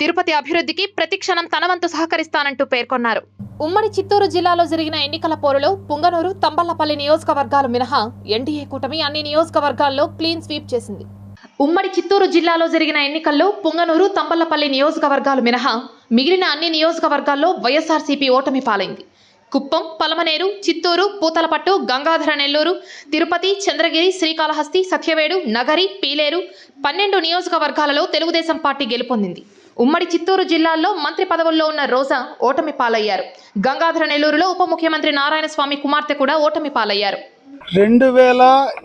తిరుపతి అభివృద్ధికి ప్రతిక్షణం తనవంతు సహకరిస్తానంటూ పేర్కొన్నారు. ఉమ్మడి చిత్తూరు జిల్లాలో జరిగిన ఎన్నికల పోరులో పుంగనూరు తంబళ్ళపల్లి నియోజకవర్గాలు మినహా ఎన్డీఏ కూటమి అన్ని నియోజకవర్గాల్లో క్లీన్ స్వీప్ చేసింది. ఉమ్మడి చిత్తూరు జిల్లాలో జరిగిన ఎన్నికల్లో పుంగనూరు తంబళ్ళపల్లి నియోజకవర్గాలు మినహా మిగిలిన అన్ని నియోజకవర్గాల్లో వైఎస్ఆర్సీపీ ఓటమి పాలైంది. కుప్పం పలమనేరు చిత్తూరు పూతలపట్టు గంగాధర నెల్లూరు తిరుపతి చంద్రగిరి శ్రీకాళహస్తి సత్యవేడు నగరి పీలేరు పన్నెండు నియోజకవర్గాలలో తెలుగుదేశం పార్టీ గెలుపొందింది. ఉమ్మడి చిత్తూరు జిల్లాల్లో మంత్రి పదవుల్లో ఉన్న రోజా ఓటమి పాలయ్యారు. గంగాధర నెల్లూరులో ఉప ముఖ్యమంత్రి నారాయణ స్వామి కుమార్తె కూడా ఓటమి పాలయ్యారు. రెండు వేల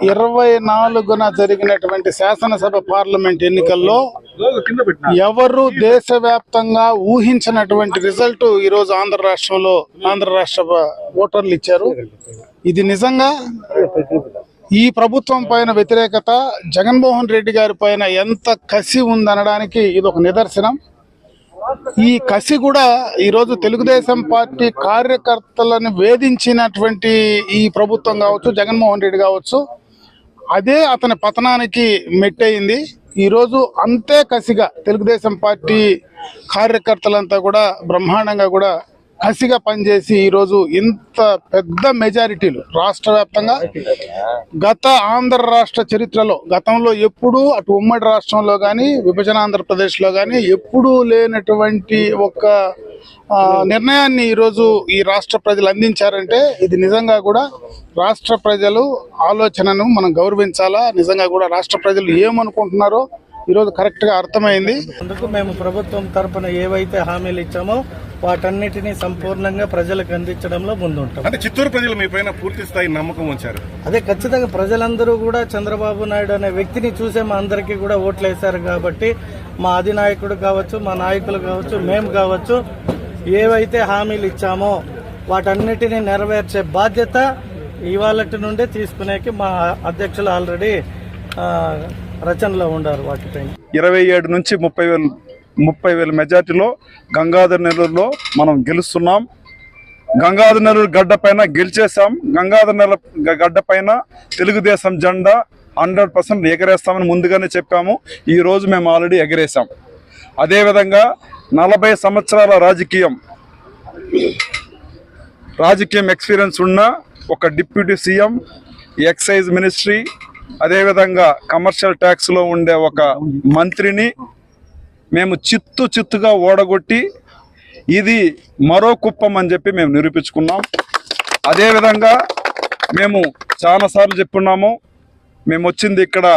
ఇరవై నాలుగున జరిగినటువంటి శాసనసభ పార్లమెంట్ ఎన్నికల్లో ఎవరు దేశవ్యాప్తంగా ఊహించినటువంటి రిజల్ట్ ఈరోజు ఆంధ్ర రాష్ట్రంలో ఆంధ్ర రాష్ట్ర ఓటర్లు ఇచ్చారు. ఇది నిజంగా ఈ ప్రభుత్వం పైన వ్యతిరేకత జగన్మోహన్ రెడ్డి గారి పైన ఎంత కసి ఉందనడానికి ఇది ఒక నిదర్శనం. ఈ కసి కూడా ఈరోజు తెలుగుదేశం పార్టీ కార్యకర్తలను వేధించినటువంటి ఈ ప్రభుత్వం కావచ్చు జగన్మోహన్ రెడ్డి కావచ్చు అదే అతని పతనానికి మెట్టయింది. ఈరోజు అంతే కసిగా తెలుగుదేశం పార్టీ కార్యకర్తలంతా కూడా బ్రహ్మాండంగా కూడా కసిగా పనిచేసి ఈరోజు ఇంత పెద్ద మెజారిటీలు రాష్ట్ర వ్యాప్తంగా గత ఆంధ్ర రాష్ట్ర చరిత్రలో గతంలో ఎప్పుడూ అటు ఉమ్మడి రాష్ట్రంలో కానీ విభజన ఆంధ్రప్రదేశ్లో కానీ ఎప్పుడూ లేనటువంటి ఒక నిర్ణయాన్ని ఈరోజు ఈ రాష్ట్ర ప్రజలు అందించారంటే ఇది నిజంగా కూడా రాష్ట్ర ప్రజలు ఆలోచనను మనం గౌరవించాలా? నిజంగా కూడా రాష్ట్ర ప్రజలు ఏమనుకుంటున్నారో ఈరోజు కరెక్ట్గా అర్థమైంది. అందుకు మేము ప్రభుత్వం తరపున ఏవైతే హామీలు ఇచ్చామో వాటన్నిటినీ సంపూర్ణంగా ప్రజలకు అందించడంలో ముందుంటాం. అంటే చిత్తూరు ప్రజలు మీ పైన పూర్తి స్థాయి నమ్మకం ఉంచారు. అదే ఖచ్చితంగా ప్రజలందరూ కూడా చంద్రబాబు నాయుడు అనే వ్యక్తిని చూసే మా అందరికీ కూడా ఓట్లు వేశారు కాబట్టి మా అధినాయకుడు కావచ్చు మా నాయకులు కావచ్చు మేము కావచ్చు ఏవైతే హామీలు ఇచ్చామో వాటన్నిటిని నెరవేర్చే బాధ్యత ఇవాళటి నుండే తీసుకునేకి మా అధ్యక్షులు ఆల్రెడీ రచనలో ఉండారు వాటిపై. ఇరవై ఏడు నుంచి ముప్పై వేలు ముప్పై వేల మెజార్టీలో గంగాధర్ నెల్లూరులో మనం గెలుస్తున్నాం. గంగాధర్ నెల్లూరు గడ్డ పైన గెలిచేసాం గంగాధర్ నెల గడ్డ పైన తెలుగుదేశం జెండా హండ్రెడ్ పర్సెంట్ ఎగరేస్తామని ముందుగానే చెప్పాము. ఈ రోజు మేము ఆల్రెడీ ఎగరేసాం అదేవిధంగా నలభై సంవత్సరాల రాజకీయం రాజకీయం ఎక్స్పీరియన్స్ ఉన్న ఒక deputy C M excise ministry అదేవిధంగా కమర్షియల్ ట్యాక్స్లో ఉండే ఒక మంత్రిని మేము చిత్తు చిత్తుగా ఓడగొట్టి ఇది మరో కుప్పం అని చెప్పి మేము నిరూపించుకున్నాం. అదేవిధంగా మేము చాలాసార్లు చెప్పున్నాము మేము వచ్చింది ఇక్కడ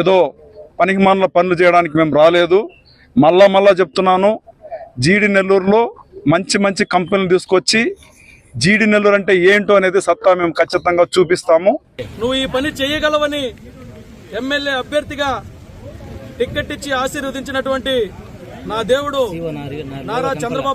ఏదో పనికిమాల పనులు చేయడానికి మేము రాలేదు. మళ్ళా మళ్ళా చెప్తున్నాను జీడి నెల్లూరులో మంచి మంచి కంపెనీలు తీసుకొచ్చి జీడి నెల్లూరు అంటే ఏంటో అనేది సత్తా మేము ఖచ్చితంగా చూపిస్తాము. నువ్వు ఈ పని చేయగలవని ఎమ్మెల్యే అభ్యర్థిగా టిక్కెట్ ఇచ్చి ఆశీర్వదించినటువంటి నా దేవుడు నారా చంద్రబాబు